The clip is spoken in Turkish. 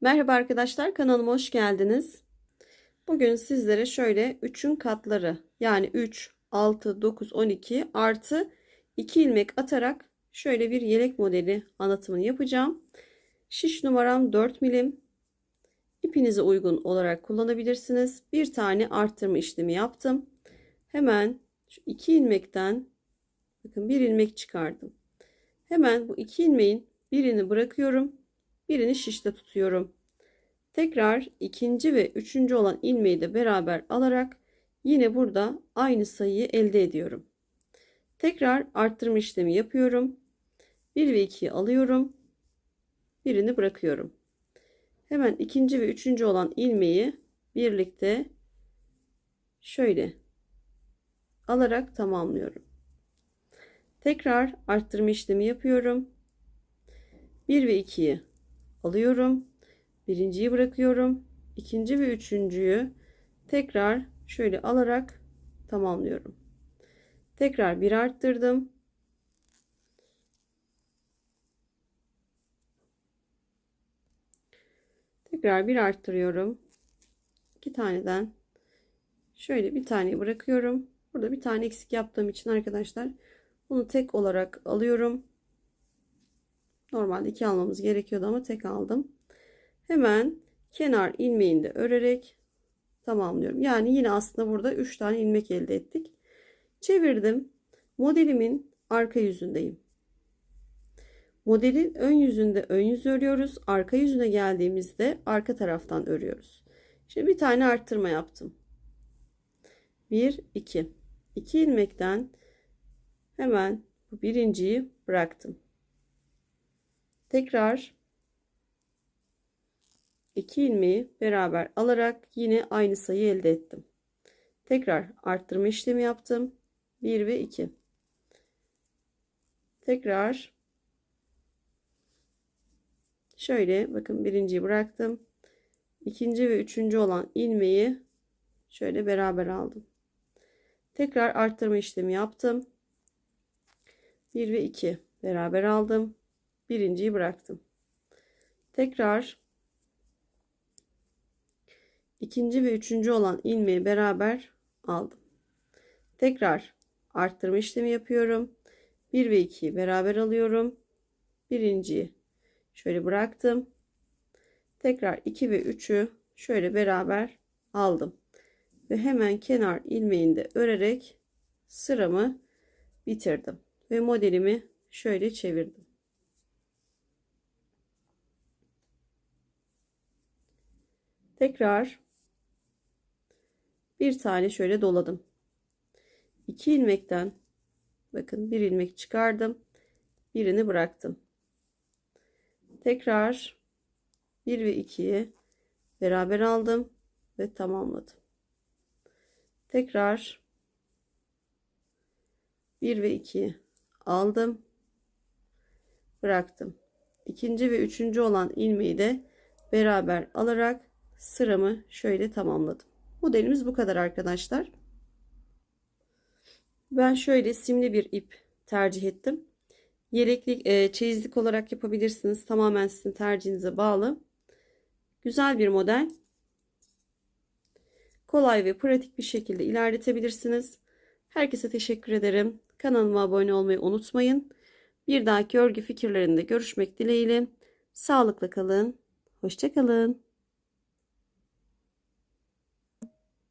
Merhaba arkadaşlar kanalıma hoş geldiniz. Bugün sizlere şöyle 3'ün katları yani 3, 6, 9, 12 artı 2 ilmek atarak şöyle bir yelek modeli anlatımını yapacağım. Şiş numaram 4 milim. İpinize uygun olarak kullanabilirsiniz. Bir tane arttırma işlemi yaptım. Hemen şu 2 ilmekten bakın bir ilmek çıkardım. Hemen bu 2 ilmeğin birini bırakıyorum. Birini şişte tutuyorum. Tekrar ikinci ve üçüncü olan ilmeği de beraber alarak yine burada aynı sayıyı elde ediyorum. Tekrar arttırma işlemi yapıyorum. 1 ve 2'yi alıyorum. Birini bırakıyorum. Hemen ikinci ve üçüncü olan ilmeği birlikte şöyle alarak tamamlıyorum. Tekrar arttırma işlemi yapıyorum. 1 ve 2'yi alıyorum. Birinciyi bırakıyorum. ikinci ve üçüncüyü tekrar şöyle alarak tamamlıyorum. Tekrar bir arttırdım. Tekrar bir arttırıyorum. İki taneden şöyle bir tane bırakıyorum. Burada bir tane eksik yaptığım için arkadaşlar bunu tek olarak alıyorum. Normalde iki almamız gerekiyordu ama tek aldım. Hemen kenar ilmeğinde örerek tamamlıyorum. Yani yine aslında burada 3 tane ilmek elde ettik. Çevirdim. Modelimin arka yüzündeyim. Modelin ön yüzünde ön yüz örüyoruz. Arka yüzüne geldiğimizde arka taraftan örüyoruz. Şimdi bir tane arttırma yaptım. 1 2 2 ilmekten hemen bu birinciyi bıraktım. Tekrar 2 ilmeği beraber alarak yine aynı sayı elde ettim. Tekrar arttırma işlemi yaptım. 1 ve 2. Tekrar şöyle bakın birinciyi bıraktım. İkinci ve üçüncü olan ilmeği şöyle beraber aldım. Tekrar arttırma işlemi yaptım. 1 ve 2 beraber aldım. Birinciyi bıraktım. Tekrar ikinci ve üçüncü olan ilmeği beraber aldım. Tekrar arttırma işlemi yapıyorum. 1 ve 2'yi beraber alıyorum. Birinciyi şöyle bıraktım. Tekrar 2 ve 3'ü şöyle beraber aldım. Ve hemen kenar ilmeğinde örerek sıramı bitirdim. Ve modelimi şöyle çevirdim. Tekrar bir tane şöyle doladım. 2 ilmekten bakın bir ilmek çıkardım. Birini bıraktım. Tekrar 1 ve 2'yi beraber aldım ve tamamladım. Tekrar 1 ve 2'yi aldım. Bıraktım. İkinci ve üçüncü olan ilmeği de beraber alarak sıramı şöyle tamamladım. Modelimiz bu kadar arkadaşlar. Ben şöyle simli bir ip tercih ettim. Yeleklik, e, çeyizlik olarak yapabilirsiniz. Tamamen sizin tercihinize bağlı. Güzel bir model. Kolay ve pratik bir şekilde ilerletebilirsiniz. Herkese teşekkür ederim. Kanalıma abone olmayı unutmayın. Bir dahaki örgü fikirlerinde görüşmek dileğiyle. Sağlıkla kalın. Hoşçakalın.